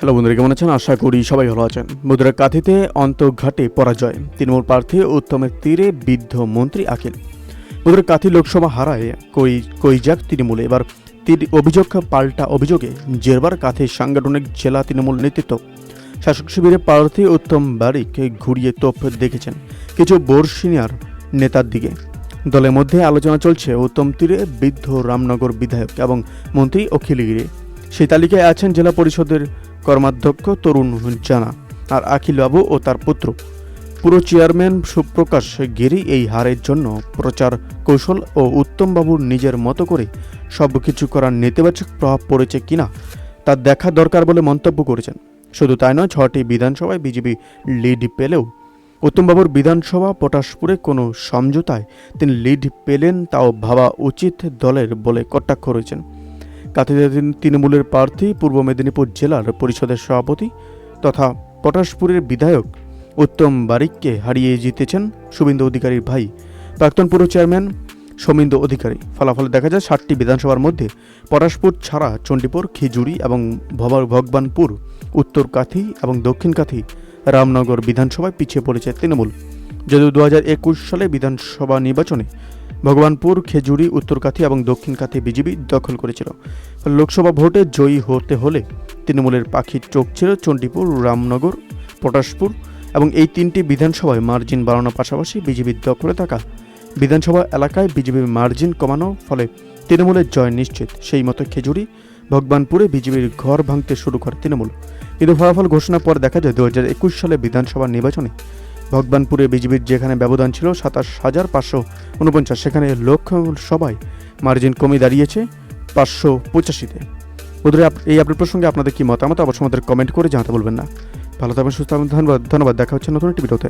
Hello বন্ধুরা, কেমন আছেন? আশা করি সবাই ভালো আছেন। বন্ধুরা কাঁথিতে অন্তঘাটে পরাজয়। তৃণমূল প্রার্থী উত্তমের তীরে বিদ্ধ মন্ত্রী আখিল। বন্ধুরা কাঁথি লোকসভা হারায় কই কইজাক তৃণমূলে। এবার তীর অভিযোগ পাল্টা অভিযোগে জেরবার কাঁথি সাংগঠনিক জেলা তৃণমূল নেতৃত্ব। শাসক শিবিরে প্রার্থী উত্তম বারিককে ঘুরিয়ে তোপ দেখেছেন কিছু বোর সিনিয়র নেতার দিকে। দলের মধ্যে আলোচনা চলছে উত্তম তীরে বৃদ্ধ রামনগর বিধায়ক এবং মন্ত্রী অখিলগিরি সেই তালিকায় আছেন জেলা পরিষদের কর্মাধ্যক্ষ তরুণ জানা আর আখিল বাবু ও তার পুত্র। পুরো চেয়ারম্যান সুপ্রকাশ গিরি এই হারের জন্য প্রচার কৌশল ও উত্তমবাবুর নিজের মতো করে সব কিছু করার নেতিবাচক প্রভাব পড়েছে কিনা তা দেখা দরকার বলে মন্তব্য করেছেন। শুধু তাই নয়, ছটি বিধানসভায় বিজেপি লিড পেলেও উত্তমবাবুর বিধানসভা পটাশপুরে কোনো সমঝোতায় তিনি লিড পেলেন তাও ভাবা উচিত দলের বলে কটাক্ষ রয়েছেন। কাতিতে তৃণমূলের প্রার্থী পূর্ব মেদিনীপুর জেলার পরিষদের সভাপতি তথা পটাশপুরের বিধায়ক উত্তম বারিককে হারিয়ে জিতেছেন শুভেন্দু অধিকারীর ভাই। প্রাক্তন পুর চেয়ারম্যান সমিন্দু অধিকারী। ফলাফলে দেখা যায় ষাটটি বিধানসভার মধ্যে। পটাশপুর, ছাড়া, চণ্ডীপুর খিজুরি এবং ভগবানপুর, উত্তর কাথি এবং দক্ষিণ কাথি রামনগর বিধানসভায় পিছিয়ে পড়েছে তৃণমূল। যদিও দু সালে বিধানসভা নির্বাচনে ভগবানপুর, খেজুরি উত্তর উত্তরকাথি এবং দক্ষিণ কাথি বিজেপি দখল করেছিল। লোকসভা ভোটে জয়ী হতে হলে তৃণমূলের পাখির চোখ ছিল চণ্ডীপুর, রামনগর, পটাশপুর এবং এই তিনটি বিধানসভায় মার্জিন বাড়ানোর পাশাপাশি বিজেপির দখলে থাকা বিধানসভা এলাকায় বিজেপির মার্জিন কমানো ফলে তৃণমূলের জয় নিশ্চিত। সেই মতো খেজুরি ভগবানপুরে বিজেপির ঘর ভাঙতে শুরু করে তৃণমূল। কিন্তু ফলাফল ঘোষণার পর দেখা যায় দু হাজার একুশ সালে বিধানসভা নির্বাচনে ভগবানপুরে বিজেপির যেখানে ব্যবধান ছিল সাতাশ হাজার পাঁচশো উনপঞ্চাশ, সেখানে লোকসভায় মার্জিন কমে দাঁড়িয়েছে পাঁচশো পঁচাশিতে। বন্ধুরা এই আপডেট প্রসঙ্গে আপনাদের কি মতামত? অবশ্যই আমাদের কমেন্ট করে জানাতে বলবেন না। ভালো থাকবেন, সুস্থ ধন্যবাদ ধন্যবাদ। দেখা হচ্ছে নতুন একটি ভিডিওতে